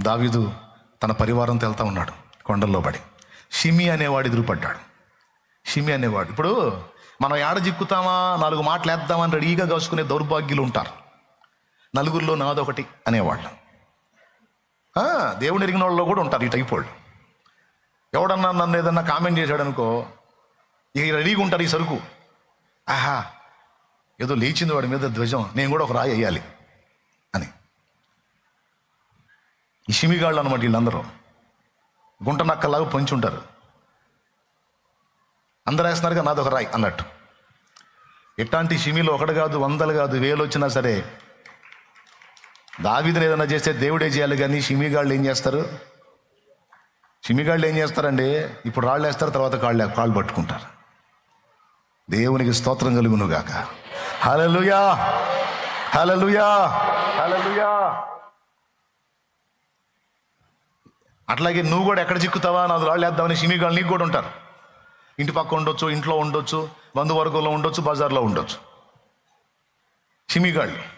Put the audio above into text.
దావీదు తన పరివారంతో వెళ్తా ఉన్నాడు కొండల్లో పడి. షిమి అనేవాడు ఎదురుపడ్డాడు. షిమి అనేవాడు. ఇప్పుడు మనం ఏడ చిక్కుతామా నాలుగు మాటలు వేద్దామని రెడీగా కాసుకునే దౌర్భాగ్యులు ఉంటారు నలుగురిలో నాదొకటి అనేవాళ్ళు. దేవుని ఎరిగిన వాళ్ళు కూడా ఉంటారు ఈ టైప్ వాళ్ళు. ఎవడన్నా నన్ను ఏదన్నా కామెంట్ చేశాడు అనుకో ఇక రెడీగా ఉంటారు ఈ సరుకు. ఆహా ఏదో లేచింది వాడి మీద ధ్వజం. నేను కూడా ఒక రాయి వేయాలి. ఈ షిమిగాళ్ళు అనమాట వీళ్ళందరూ. గుంట నక్కలాగా పొంచి ఉంటారు. అందరూ వేస్తున్నారుగా నాది ఒక రాయి అన్నట్టు. ఎట్లాంటి షిమిలో ఒకటి కాదు వందలు కాదు వేలు వచ్చినా సరే దావిదని ఏదైనా చేస్తే దేవుడే చేయాలి కానీ షిమిగాళ్ళు ఏం చేస్తారు? షిమిగాళ్ళు ఏం చేస్తారండి ఇప్పుడు రాళ్ళు వేస్తారు తర్వాత కాళ్ళు కాళ్ళు పట్టుకుంటారు. దేవునికి స్తోత్రం కలుగునుగాక. హలలుయా హలలుయా హలలుయా అట్లాగే నువ్వు కూడా ఎక్కడ చిక్కుతావా? నాది రాళ్ళేద్దామని వేద్దామని నీకు కూడా ఉంటారు. ఇంటి పక్క ఉండొచ్చు ఇంట్లో ఉండొచ్చు బంధువర్గంలో ఉండొచ్చు బజార్లో ఉండొచ్చు. సిమిగాళ్ళు